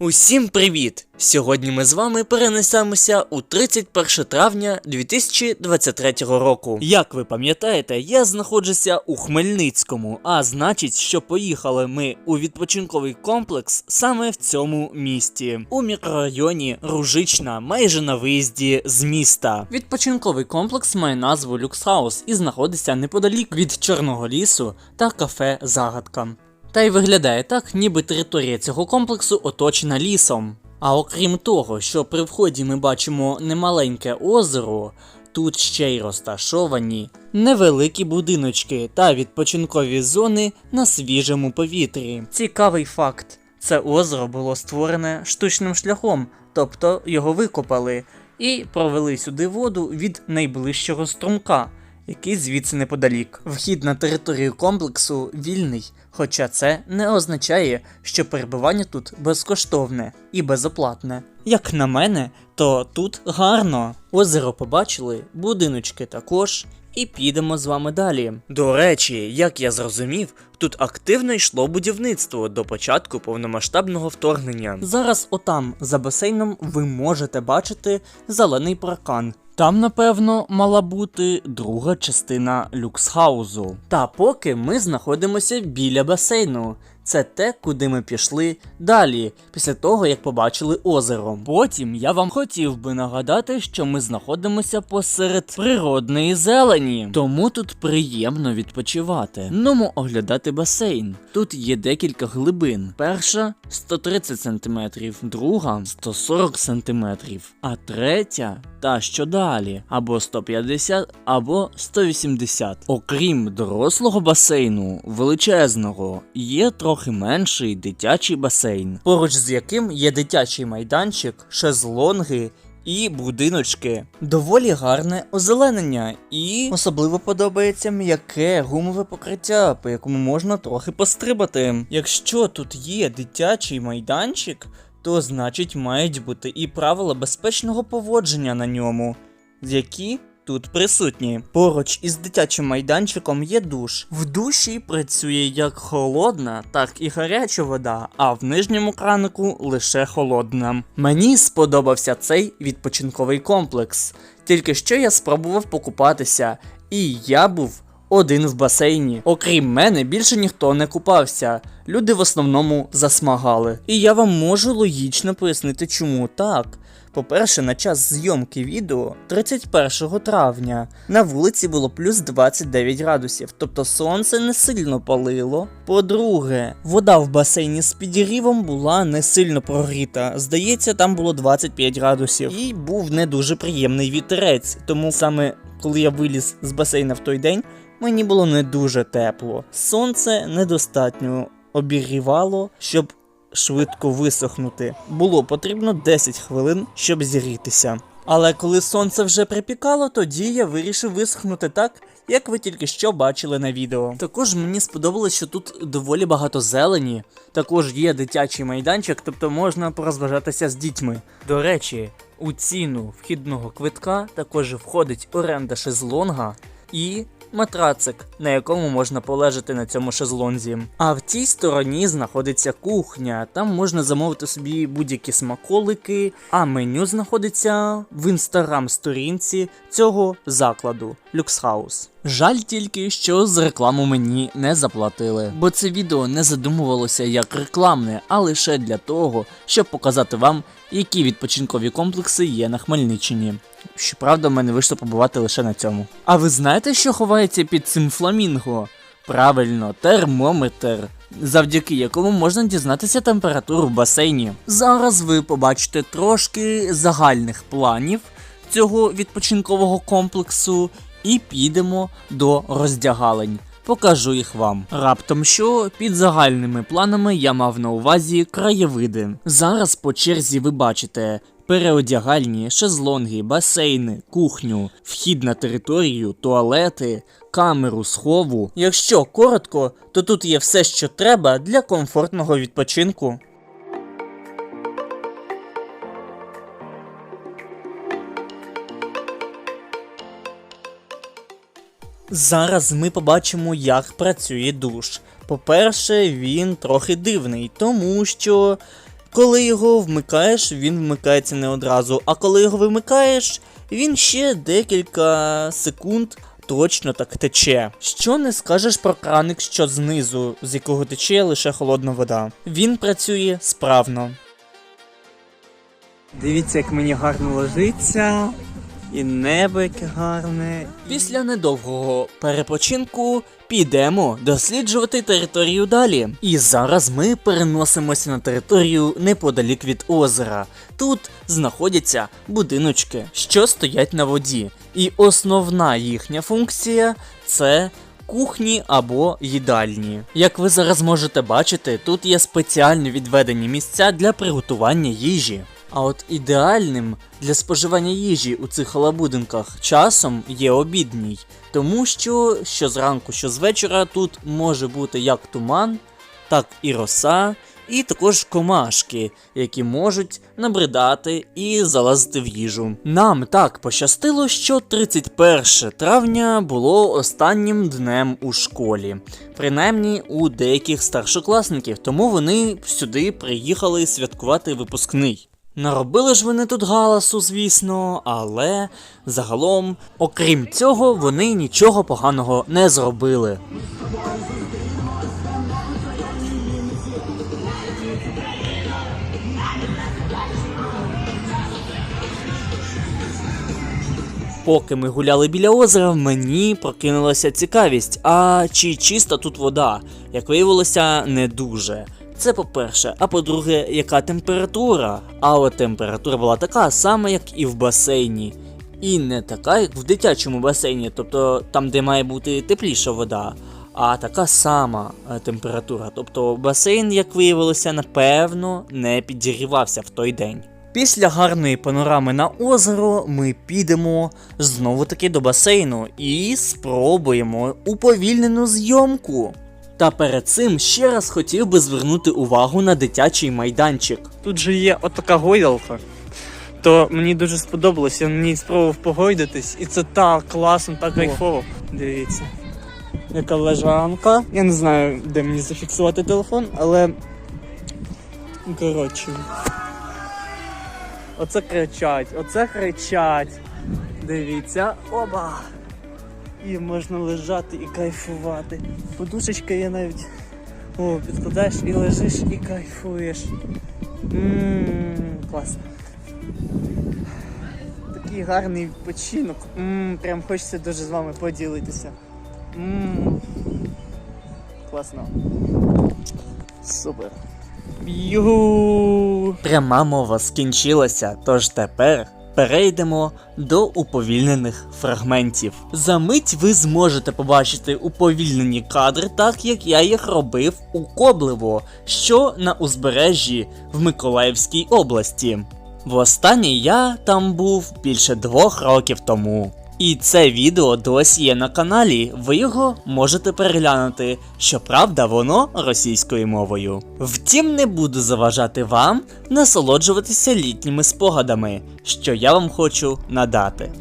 Усім привіт! Сьогодні ми з вами перенесемося у 31 травня 2023 року. Як ви пам'ятаєте, я знаходжуся у Хмельницькому, а значить, що поїхали ми у відпочинковий комплекс саме в цьому місті, у мікрорайоні Ружична, майже на виїзді з міста. Відпочинковий комплекс має назву Люксхаус і знаходиться неподалік від Чорного лісу та кафе Загадка. Та й виглядає так, ніби територія цього комплексу оточена лісом. А окрім того, що при вході ми бачимо немаленьке озеро, тут ще й розташовані невеликі будиночки та відпочинкові зони на свіжому повітрі. Цікавий факт: це озеро було створене штучним шляхом, тобто його викопали і провели сюди воду від найближчого струмка який звідси неподалік. Вхід на територію комплексу вільний, хоча це не означає, що перебування тут безкоштовне і безоплатне. Як на мене, то тут гарно. Озеро побачили, будиночки також. І підемо з вами далі. До речі, як я зрозумів, тут активно йшло будівництво до початку повномасштабного вторгнення. Зараз, отам, за басейном, ви можете бачити зелений паркан. Там, напевно, мала бути друга частина люксхаузу. Та поки ми знаходимося біля басейну. Це те, куди ми пішли далі, після того як побачили озеро. Потім я вам хотів би нагадати, що ми знаходимося посеред природної зелені, тому тут приємно відпочивати. Нумо оглядати басейн. Тут є декілька глибин. Перша 130 см, друга 140 см, а третя та що далі, або 150, або 180. Окрім дорослого басейну, величезного, є трохи менший дитячий басейн, поруч з яким є дитячий майданчик, шезлонги. І будиночки. Доволі гарне озеленення, і особливо подобається м'яке гумове покриття, по якому можна трохи пострибати. Якщо тут є дитячий майданчик, то значить мають бути і правила безпечного поводження на ньому, які тут присутні. Поруч із дитячим майданчиком є душ. В душі працює як холодна, так і гаряча вода, а в нижньому кранику лише холодна. Мені сподобався цей відпочинковий комплекс. Тільки що я спробував покупатися, і я був один в басейні. Окрім мене, більше ніхто не купався. Люди в основному засмагали. І я вам можу логічно пояснити, чому так. По-перше, на час зйомки відео 31 травня на вулиці було плюс 29 градусів, тобто сонце не сильно палило. По-друге, вода в басейні з підігрівом була не сильно прогріта. Здається, там було 25 градусів. І був не дуже приємний вітерець. Тому саме коли я виліз з басейна в той день, мені було не дуже тепло. Сонце недостатньо обігрівало, щоб швидко висохнути. Було потрібно 10 хвилин, щоб зігрітися. Але коли сонце вже припікало, тоді я вирішив висохнути так, як ви тільки що бачили на відео. Також мені сподобалось, що тут доволі багато зелені. Також є дитячий майданчик, тобто можна порозважатися з дітьми. До речі, у ціну вхідного квитка також входить оренда шезлонга і матрацик, на якому можна полежати на цьому шезлонзі. А в тій стороні знаходиться кухня. Там можна замовити собі будь-які смаколики, а меню знаходиться в інстаграм-сторінці цього закладу Люксхаус. Жаль тільки, що з рекламу мені не заплатили, бо це відео не задумувалося як рекламне, а лише для того, щоб показати вам, які відпочинкові комплекси є на Хмельниччині. Щоправда, в мене вийшло побувати лише на цьому. А ви знаєте, що ховається під цим фламінго? Правильно, термометр, завдяки якому можна дізнатися температуру в басейні. Зараз ви побачите трошки загальних планів цього відпочинкового комплексу і підемо до роздягалень. Покажу їх вам. Раптом що під загальними планами я мав на увазі краєвиди. Зараз по черзі ви бачите переодягальні, шезлонги, басейни, кухню, вхід на територію, туалети, камеру схову. Якщо коротко, то тут є все, що треба для комфортного відпочинку. Зараз ми побачимо, як працює душ. По-перше, він трохи дивний, тому що Коли його вмикаєш, він вмикається не одразу, а коли його вимикаєш, він ще декілька секунд точно так тече. Що не скажеш про краник, що знизу, з якого тече лише холодна вода. Він працює справно. Дивіться, як мені гарно ложиться, і небо яке гарне. Після недовгого перепочинку підемо досліджувати територію далі. І зараз ми переносимося на територію неподалік від озера. Тут знаходяться будиночки, що стоять на воді. І основна їхня функція це кухні або їдальні. Як ви зараз можете бачити, тут є спеціально відведені місця для приготування їжі. А от ідеальним для споживання їжі у цих халабудинках часом є обідній, тому що що зранку, що з вечора тут може бути як туман, так і роса, і також комашки, які можуть набридати і залазити в їжу. Нам так пощастило, що 31 травня було останнім днем у школі, принаймні у деяких старшокласників, тому вони сюди приїхали святкувати випускний. Наробили ж вони тут галасу, звісно, але загалом, окрім цього, вони нічого поганого не зробили. Поки ми гуляли біля озера, мені прокинулася цікавість, а чи чиста тут вода? Як виявилося, не дуже. Це по-перше, а по-друге, яка температура? А от температура була така сама, як і в басейні. І не така, як в дитячому басейні, тобто там, де має бути тепліша вода, а така сама е, температура. Тобто басейн, як виявилося, напевно, не підігрівався в той день. Після гарної панорами на озеро ми підемо знову таки до басейну і спробуємо уповільнену зйомку. Та перед цим ще раз хотів би звернути увагу на дитячий майданчик. Тут же є отака гойдалка. То мені дуже сподобалось, я на ній спробував погойдатись, і це так класно, так кайфово. Дивіться. Яка лежанка. Я не знаю, де мені зафіксувати телефон, але. Коротше. Оце кричать, оце кричать. Дивіться, оба! І можна лежати і кайфувати. Подушечка є навіть. О, підкладаєш і лежиш і кайфуєш. Ммм, класно. Такий гарний відпочинок. Ммм, прям хочеться дуже з вами поділитися. Ммм. Класно. Супер. Ю. Пряма мова скінчилася, тож тепер перейдемо до уповільнених фрагментів. За мить ви зможете побачити уповільнені кадри, так як я їх робив у Коблево, що на узбережжі в Миколаївській області. Востаннє я там був більше двох років тому. І це відео досі є на каналі, ви його можете переглянути. Щоправда, воно російською мовою. Втім, не буду заважати вам насолоджуватися літніми спогадами, що я вам хочу надати.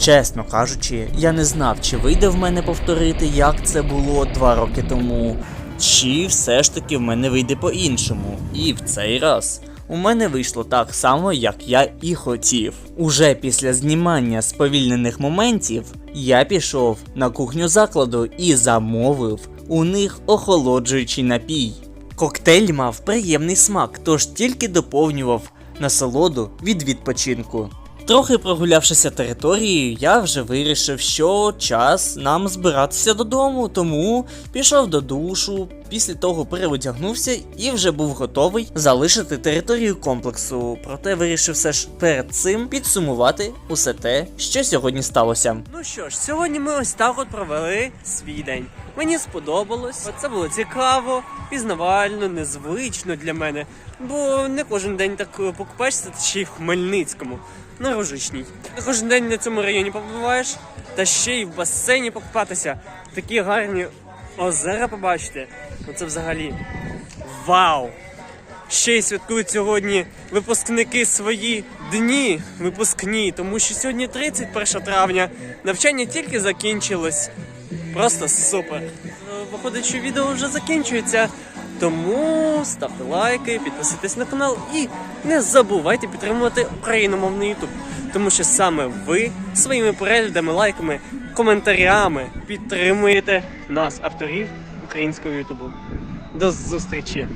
Чесно кажучи, я не знав, чи вийде в мене повторити, як це було два роки тому, чи все ж таки в мене вийде по-іншому. І в цей раз у мене вийшло так само, як я і хотів. Уже після знімання сповільнених моментів я пішов на кухню закладу і замовив у них охолоджуючий напій. Коктейль мав приємний смак, тож тільки доповнював насолоду від відпочинку. Трохи прогулявшися територією, я вже вирішив, що час нам збиратися додому, тому пішов до душу, після того переодягнувся і вже був готовий залишити територію комплексу. Проте вирішив все ж перед цим підсумувати усе те, що сьогодні сталося. Ну що ж, сьогодні ми ось так от провели свій день. Мені сподобалось, це було цікаво, пізнавально, незвично для мене. Бо не кожен день так е, покупаєшся, ще й в Хмельницькому, на Рожичній. Не кожен день на цьому районі побуваєш, та ще й в басейні покупатися. Такі гарні озера побачити. Ну це взагалі вау! Ще й святкують сьогодні випускники свої дні випускні, тому що сьогодні 31 травня, навчання тільки закінчилось. Просто супер. Виходить, що відео вже закінчується. Тому ставте лайки, підписуйтесь на канал і не забувайте підтримувати україномовний Ютуб. Тому що саме ви своїми переглядами, лайками, коментарями підтримуєте нас, авторів українського Ютубу. До зустрічі!